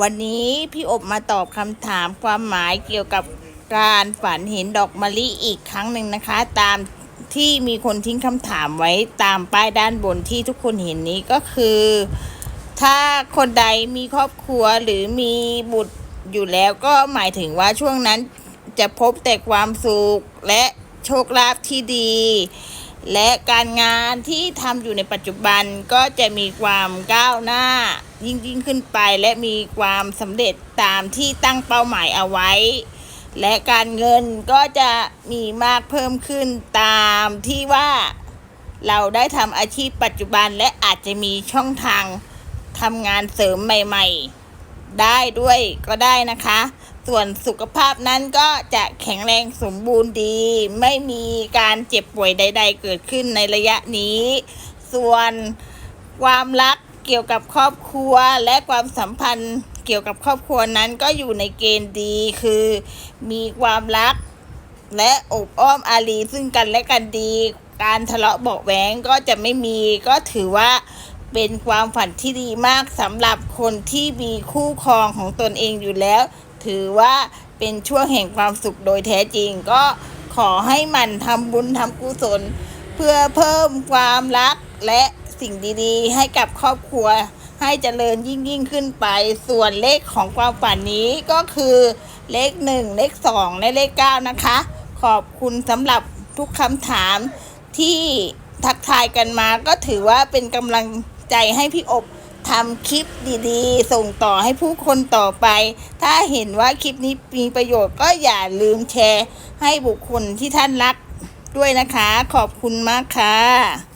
วันนี้พี่อบมาตอบคำถามความหมายเกี่ยวกับการฝันเห็นดอกมะลิอีกครั้งหนึ่งนะคะ ตามที่มีคนทิ้งคำถามไว้ตามป้ายด้านบนที่ทุกคนเห็นนี้ก็คือ ถ้าคนใดมีครอบครัวหรือมีบุตรอยู่แล้วก็หมายถึงว่าช่วงนั้นจะพบแต่ความสุขและโชคลาภที่ดี และการงานที่ทำอยู่ในปัจจุบันก็จะมีความก้าวหน้า ยิ่งยิ่งขึ้นไปและมีความสำเร็จตามที่ตั้งเป้าหมายเอาไว้ และการเงินก็จะมีมากเพิ่มขึ้นตามที่ว่าเราได้ทำอาชีพปัจจุบันและอาจจะมีช่องทางทำงานเสริมใหม่ ๆ ได้ด้วยก็ได้นะคะ ส่วนสุขภาพนั้นก็จะแข็งแรงสมบูรณ์ดี ไม่มีการเจ็บป่วยใด ๆ เกิดขึ้นในระยะนี้ ส่วนความรักเกี่ยวกับครอบครัวและความสัมพันธ์เกี่ยวกับครอบครัวนั้นก็อยู่ในเกณฑ์ดีคือ มีความรัก และอบอ้อมอารีซึ่งกันและกันดี การทะเลาะเบาแหวงก็จะไม่มีก็ถือว่าเป็นความฝันที่ดีมากสำหรับคนที่มีคู่ครองของตนเองอยู่แล้ว ถือว่าเป็นช่วงแห่งความสุขโดยแท้จริง ก็ขอให้มันทำบุญทำกุศล เพื่อเพิ่มความรักและสิ่งดีๆ ให้กับครอบครัวให้เจริญยิ่งยิ่งขึ้นไป ส่วนเลขของความฝันนี้ก็คือเลขหนึ่งเลขสองและเลขเก้านะคะ ขอบคุณสำหรับทุกคำถามที่ทักทายกันมาก็ถือว่าเป็นกำลังใจให้พี่อบ ทำคลิปดีๆ ส่งต่อให้ผู้คนต่อไป ถ้าเห็นว่าคลิปนี้มีประโยชน์ก็อย่าลืมแชร์ ให้บุคคลที่ท่านรักด้วยนะคะ ขอบคุณมากค่ะ